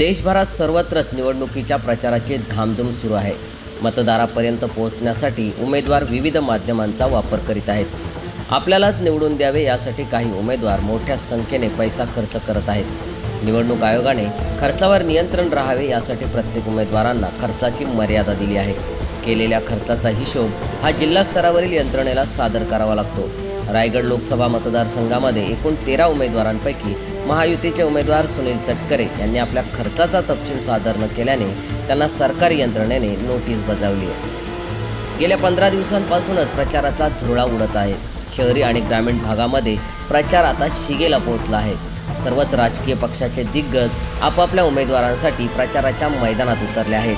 देशभरात सर्वत्रच निवडणुकीच्या प्रचाराची धामधूम सुरू आहे. मतदारापर्यंत पोहोचण्यासाठी उमेदवार विविध माध्यमांचा वापर करीत आहेत. आपल्यालाच निवडून द्यावे यासाठी काही उमेदवार मोठ्या संख्येने पैसा खर्च करत आहेत. निवडणूक आयोगाने खर्चावर नियंत्रण राहावे यासाठी प्रत्येक उमेदवारांना खर्चाची मर्यादा दिली आहे. केलेल्या खर्चाचा हिशोब हा जिल्हा स्तरावरील यंत्रणेला सादर करावा लागतो. रायगड लोकसभा मतदारसंघामध्ये एकूण तेरा उमेदवारांपैकी महायुतीचे उमेदवार सुनील तटकरे यांनी आपल्या खर्चाचा तपशील सादर न केल्याने त्यांना सरकारी यंत्रणेने नोटीस बजावली आहे. गेल्या पंधरा दिवसांपासूनच प्रचाराचा धुरळा उडत आहे. शहरी आणि ग्रामीण भागामध्ये प्रचार आता शिगेला पोहोचला आहे. सर्वच राजकीय पक्षाचे दिग्गज आपापल्या उमेदवारांसाठी प्रचाराच्या मैदानात उतरले आहेत.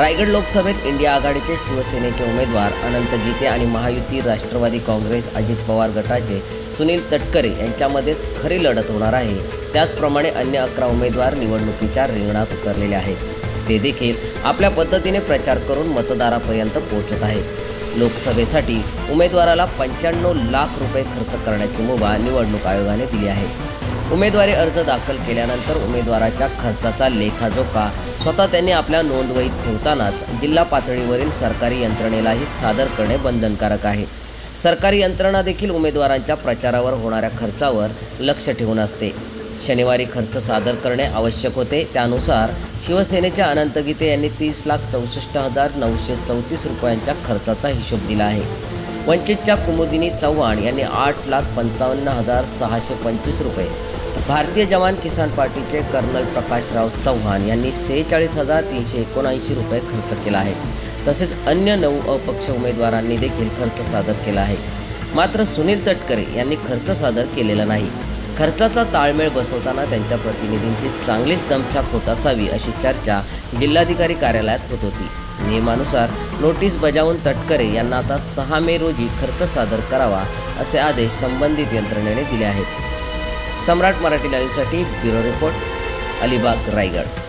रायगड लोकसभेत इंडिया आघाडीचे शिवसेनेचे उमेदवार अनंत गीते आणि महायुती राष्ट्रवादी काँग्रेस अजित पवार गटाचे सुनील तटकरे यांच्यामध्येच खरी लढत होणार आहे. त्याचप्रमाणे अन्य अकरा उमेदवार निवडणुकीच्या रिंगणात उतरलेले आहेत. ते देखील आपल्या पद्धतीने प्रचार करून मतदारापर्यंत पोहोचत आहेत. लोकसभेसाठी उमेदवाराला पंच्याण्णव लाख रुपये खर्च करण्याची मुभा निवडणूक आयोगाने दिली आहे. उमेदवारी अर्ज दाखल केल्यानंतर उमेदवाराच्या खर्चाचा लेखाजोखा स्वतः त्यांनी आपल्या नोंदवहीत ठेवतानाच जिल्हा पातळीवरील सरकारी यंत्रणेलाही सादर करणे बंधनकारक आहे. सरकारी यंत्रणा देखील उमेदवारांच्या प्रचारावर होणाऱ्या खर्चावर लक्ष ठेवून असते. शनिवारी खर्च सादर करणे आवश्यक होते. त्यानुसार शिवसेनेच्या अनंत गीते यांनी तीस लाख चौसष्ट हजार नऊशे चौतीस रुपयांच्या खर्चाचा हिशोब दिला आहे. वंचितच्या कुमुदिनी चव्हाण यांनी आठ लाख पंचावन्न हजार सहाशे पंचवीस रुपये. भारतीय जवान किसान पार्टीचे कर्नल प्रकाशराव चव्हाण यांनी सेहेचाळीस हजार तीनशे एकोणऐंशी रुपये खर्च केला आहे. तसेच अन्य नऊ अपक्ष उमेदवारांनी देखील खर्च सादर केला आहे. मात्र सुनील तटकरे यांनी खर्च सादर केलेला नाही. खर्चाचा ताळमेळ बसवताना त्यांच्या प्रतिनिधींची चांगलीच दमछाक होत असावी अशी चर्चा जिल्हाधिकारी कार्यालयात होत होती. नियमानुसार नोटीस बजावून तटकरे यांना आता सहा मे रोजी खर्च सादर करावा असे आदेश संबंधित यंत्रणेने दिले आहेत. सम्राट मराठी लाईव्हसाठी ब्युरो रिपोर्ट अलिबाग रायगड.